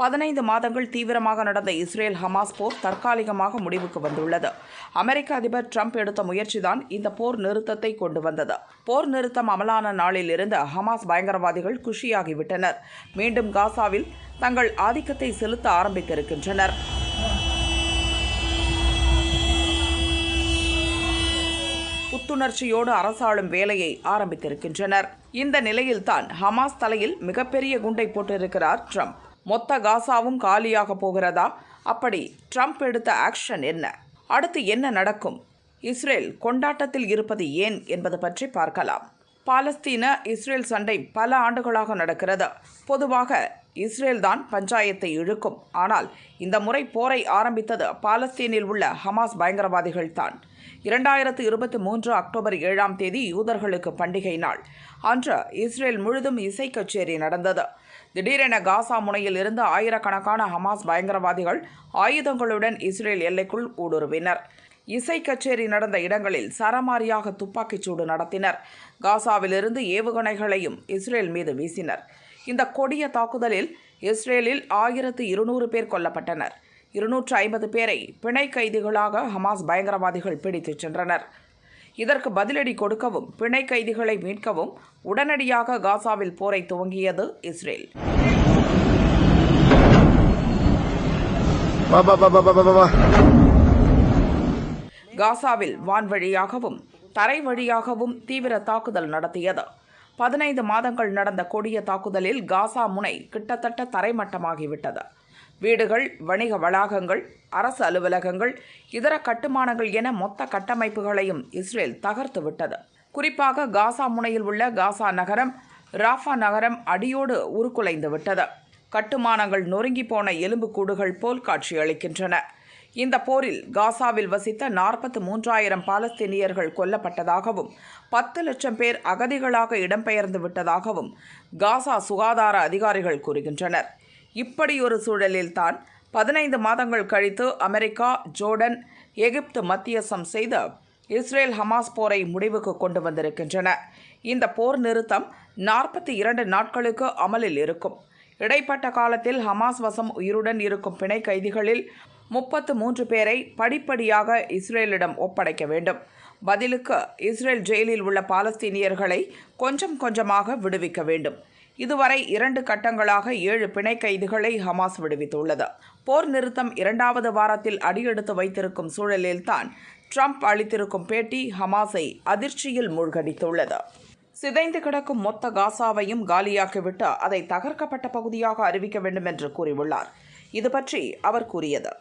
பதினைந்து மாதங்கள் தீவிரமாக நடந்த இஸ்ரேல் ஹமாஸ் போர் தற்காலிகமாக முடிவுக்கு வந்துள்ளது. அமெரிக்க அதிபர் ட்ரம்ப் எடுத்த முயற்சிதான் இந்த போர் நிறுத்தத்தை கொண்டு வந்தது. போர் நிறுத்தம் அமலான நாளில் இருந்து ஹமாஸ் பயங்கரவாதிகள் குஷியாகிவிட்டனர். மீண்டும் காசாவில் தங்கள் ஆதிக்கத்தை செலுத்த ஆரம்பித்திருக்கின்றனர். புத்துணர்ச்சியோடு அரசாளும் வேலையை ஆரம்பித்திருக்கின்றனர். இந்த நிலையில்தான் ஹமாஸ் தலையில் மிகப்பெரிய குண்டை போட்டிருக்கிறார் ட்ரம்ப். மொத்த காசாவும் காலியாக போகிறதா? அப்படி ட்ரம்ப் எடுத்த ஆக்ஷன் என்ன? அடுத்து என்ன நடக்கும்? இஸ்ரேல் கொண்டாட்டத்தில் இருப்பது ஏன் என்பது பற்றி பார்க்கலாம். பாலஸ்தீன இஸ்ரேல் சண்டை பல ஆண்டுகளாக நடக்கிறது. பொதுவாக இஸ்ரேல் தான் பஞ்சாயத்தை இழுக்கும். ஆனால் இந்த முறை போரை ஆரம்பித்தது பாலஸ்தீனில் உள்ள ஹமாஸ் பயங்கரவாதிகள் தான். இரண்டாயிரத்து இருபத்தி மூன்று அக்டோபர் ஏழாம் தேதி யூதர்களுக்கு பண்டிகை நாள். அன்று இஸ்ரேல் முழுதும் இசை கச்சேரி நடந்தது. திடீரென காசா முனையில் இருந்து ஆயிரக்கணக்கான ஹமாஸ் பயங்கரவாதிகள் ஆயுதங்களுடன் இஸ்ரேல் எல்லைக்குள் ஊடுருவினர். இசை கச்சேரி நடந்த இடங்களில் சரமாரியாக துப்பாக்கிச் சூடு நடத்தினர். காசாவிலிருந்து ஏவுகணைகளையும் இஸ்ரேல் மீது வீசினர். இந்த கொடிய தாக்குதலில் இஸ்ரேலில் ஆயிரத்து இருநூறு பேர் கொல்லப்பட்டனர். இருநூற்று ஐம்பது பேரை பிணை கைதிகளாக ஹமாஸ் பயங்கரவாதிகள் பிடித்துச் சென்றனர். இதற்கு பதிலடி கொடுக்கவும் பிணை கைதிகளை மீட்கவும் உடனடியாக காசாவில் போரை துவங்கியது இஸ்ரேல். காசாவில் வான் வழியாகவும் தரை வழியாகவும் தீவிர தாக்குதல் நடத்தியது. பதினைந்து மாதங்கள் நடந்த கொடிய தாக்குதலில் காசா முனை கிட்டத்தட்ட தரைமட்டமாகிவிட்டது. வீடுகள் வணிக வளாகங்கள் அரசு அலுவலகங்கள் இதர கட்டுமானங்கள் என மொத்த கட்டமைப்புகளையும் இஸ்ரேல் தகர்த்து விட்டது. குறிப்பாக காசா முனையில் உள்ள காசா நகரம் ராஃபா நகரம் அடியோடு உருக்குலைந்து விட்டது. கட்டுமானங்கள் நொறுங்கி போன எலும்புக்கூடுகள் போல் காட்சியளிக்கின்றன இந்த போரில் காசாவில் வசித்த நாற்பத்து மூன்றாயிரம் பாலஸ்தீனியர்கள் கொல்லப்பட்டதாகவும் பத்து லட்சம் பேர் அகதிகளாக இடம்பெயர்ந்து விட்டதாகவும் காசா சுகாதார அதிகாரிகள் கூறுகின்றனர். இப்படியொரு சூழலில்தான் பதினைந்து மாதங்கள் கழித்து அமெரிக்கா ஜோர்டன் எகிப்து மத்தியசம் செய்து இஸ்ரேல் ஹமாஸ் போரை முடிவுக்கு கொண்டு வந்திருக்கின்றன. இந்த போர் நிறுத்தம் நாற்பத்தி இரண்டு நாட்களுக்கு அமலில் இருக்கும். இடைப்பட்ட காலத்தில் ஹமாஸ் வசம் உயிருடன் இருக்கும் பிணை கைதிகளில் முப்பத்து மூன்று பேரை படிப்படியாக இஸ்ரேலிடம் ஒப்படைக்க வேண்டும். பதிலுக்கு இஸ்ரேல் ஜெயிலில் உள்ள பாலஸ்தீனியர்களை கொஞ்சம் கொஞ்சமாக விடுவிக்க வேண்டும். இதுவரை இரண்டு கட்டங்களாக ஏழு பிணை கைதிகளை ஹமாஸ் விடுவித்துள்ளது. போர் நிறுத்தம் இரண்டாவது வாரத்தில் அடியெடுத்து வைத்திருக்கும் சூழலில்தான் ட்ரம்ப் அளித்திருக்கும் பேட்டி ஹமாஸை அதிர்ச்சியில் மூழ்கடித்துள்ளது. சிதைந்து கிடக்கும் மொத்த காசாவையும் காலியாக்கிவிட்டு அதை தகர்க்கப்பட்ட பகுதியாக அறிவிக்க வேண்டும் என்று கூறியுள்ளார். இது பற்றி அவர் கூறியது.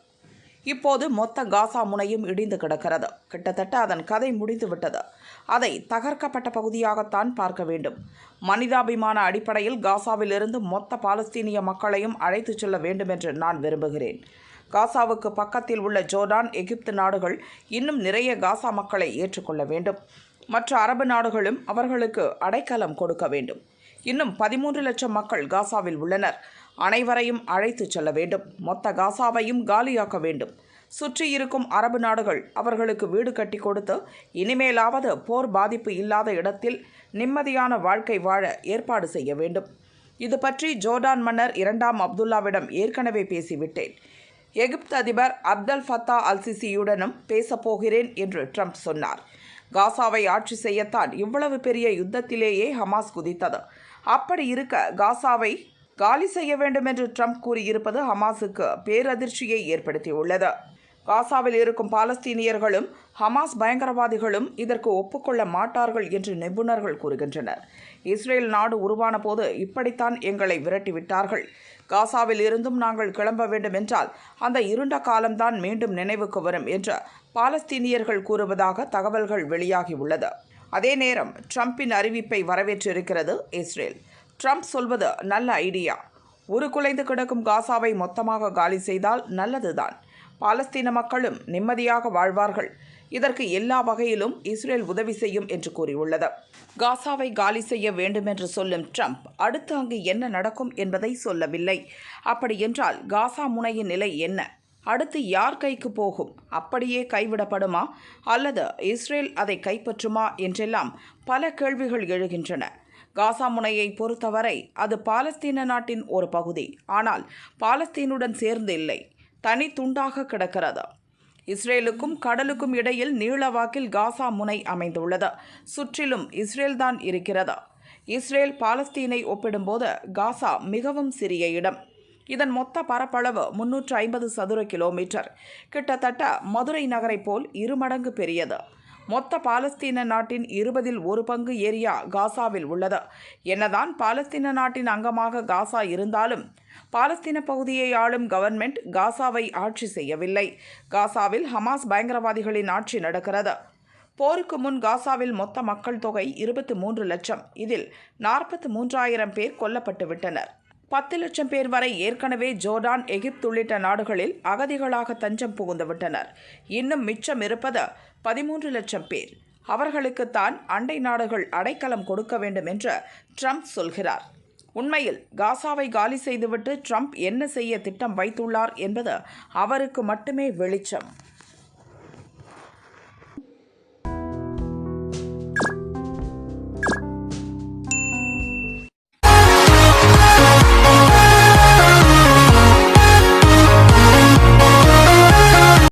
இப்போது மொத்த காசா முனையும் இடிந்து கிடக்கிறது. கிட்டத்தட்ட அதன் கதை முடிந்துவிட்டது. அதை தகர்க்கப்பட்ட பகுதியாகத்தான் பார்க்க வேண்டும். மனிதாபிமான அடிப்படையில் காசாவிலிருந்து மொத்த பாலஸ்தீனிய மக்களையும் அழைத்துச் செல்ல வேண்டும் என்று நான் விரும்புகிறேன். காசாவுக்கு பக்கத்தில் உள்ள ஜோர்டான் எகிப்து நாடுகள் இன்னும் நிறைய காசா மக்களை ஏற்றுக்கொள்ள வேண்டும். மற்ற அரபு நாடுகளும் அவர்களுக்கு அடைக்கலம் கொடுக்க வேண்டும். இன்னும் பதிமூன்று லட்சம் மக்கள் காசாவில் உள்ளனர். அனைவரையும் அழைத்துச் செல்ல வேண்டும். மொத்த காசாவையும் காலியாக்க வேண்டும். சுற்றி இருக்கும் அரபு நாடுகள் அவர்களுக்கு வீடு கட்டி கொடுத்து இனிமேலாவது போர் பாதிப்பு இல்லாத இடத்தில் நிம்மதியான வாழ்க்கை வாழ ஏற்பாடு செய்ய வேண்டும். இது பற்றி ஜோர்டான் மன்னர் இரண்டாம் அப்துல்லாவிடம் ஏற்கனவே பேசிவிட்டேன். எகிப்து அதிபர் அப்தல் ஃபத்தா அல்சிசியுடனும் பேசப் போகிறேன் என்று ட்ரம்ப் சொன்னார். காசாவை ஆட்சி செய்யத்தான் இவ்வளவு பெரிய யுத்தத்திலேயே ஹமாஸ் குதித்தது. அப்படி இருக்க காசாவை காலி செய்ய வேண்டும் என்று ட்ரம்ப் கூறியிருப்பது ஹமாஸுக்கு பேரதிர்ச்சியை ஏற்படுத்தியுள்ளது. காசாவில் இருக்கும் பாலஸ்தீனியர்களும் ஹமாஸ் பயங்கரவாதிகளும் இதற்கு ஒப்புக்கொள்ள மாட்டார்கள் என்று நிபுணர்கள் கூறுகின்றனர். இஸ்ரேல் நாடு உருவான போது இப்படித்தான் எங்களை விரட்டிவிட்டார்கள். காசாவில் இருந்தும் நாங்கள் கிளம்ப வேண்டும் என்றால் அந்த இருண்ட காலம்தான் மீண்டும் நினைவுக்கு வரும் என்று பாலஸ்தீனியர்கள் கூறுவதாக தகவல்கள் வெளியாகியுள்ளது அதே நேரம் ட்ரம்பின் அறிவிப்பை வரவேற்றிருக்கிறது இஸ்ரேல். ட்ரம்ப் சொல்வது நல்ல ஐடியா. ஒரு குலைந்து கிடக்கும் காசாவை மொத்தமாக காலி செய்தால் நல்லதுதான். பாலஸ்தீன மக்களும் நிம்மதியாக வாழ்வார்கள். இதற்கு எல்லா வகையிலும் இஸ்ரேல் உதவி செய்யும் என்று கூறியுள்ளது. காசாவை காலி செய்ய வேண்டும் என்று சொல்லும் ட்ரம்ப் அடுத்து அங்கு என்ன நடக்கும் என்பதை சொல்லவில்லை. அப்படியென்றால் காசா முனையின் நிலை என்ன? அடுத்து யார் கைக்கு போகும்? அப்படியே கைவிடப்படுமா? அல்லது இஸ்ரேல் அதை கைப்பற்றுமா? என்றெல்லாம் பல கேள்விகள் எழுகின்றன. காசா முனையை பொறுத்தவரை அது பாலஸ்தீன நாட்டின் ஒரு பகுதி. ஆனால் பாலஸ்தீனுடன் சேர்ந்து இல்லை. தனி துண்டாக கிடக்கிறது. இஸ்ரேலுக்கும் கடலுக்கும் இடையில் நீளவாக்கில் காசா முனை அமைந்துள்ளது. சுற்றிலும் இஸ்ரேல்தான் இருக்கிறது. இஸ்ரேல் பாலஸ்தீனை ஒப்பிடும்போது காசா மிகவும் சிறிய இடம். இதன் மொத்த பரப்பளவு முன்னூற்று ஐம்பது சதுர கிலோமீட்டர். கிட்டத்தட்ட மதுரை நகரைப் போல் இருமடங்கு பெரியது. மொத்த பாலஸ்தீன நாட்டின் இருபதில் ஒரு பங்கு ஏரியா காசாவில் உள்ளது. என்னதான் பாலஸ்தீன நாட்டின் அங்கமாக காசா இருந்தாலும் பாலஸ்தீன பகுதியை ஆளும் கவர்மெண்ட் காசாவை ஆட்சி செய்யவில்லை. காசாவில் ஹமாஸ் பயங்கரவாதிகளின் ஆட்சி நடக்கிறது. போருக்கு முன் காசாவில் மொத்த மக்கள் தொகை இருபத்தி மூன்று லட்சம். இதில் நாற்பத்தி மூன்றாயிரம் பேர் கொல்லப்பட்டு விட்டனர். பத்து லட்சம் பேர் வரை ஏற்கனவே ஜோர்டான் எகிப்து உள்ளிட்ட நாடுகளில் அகதிகளாக தஞ்சம் புகுந்துவிட்டனர் இன்னும் மிச்சம் இருப்பது பதிமூன்று லட்சம் பேர். அவர்களுக்குத்தான் அண்டை நாடுகள் அடைக்கலம் கொடுக்க வேண்டும் என்று ட்ரம்ப் சொல்கிறார். உண்மையில் காசாவை காலி செய்துவிட்டு ட்ரம்ப் என்ன செய்ய திட்டம் வைத்துள்ளார் என்பது அவருக்கு மட்டுமே வெளிச்சம்.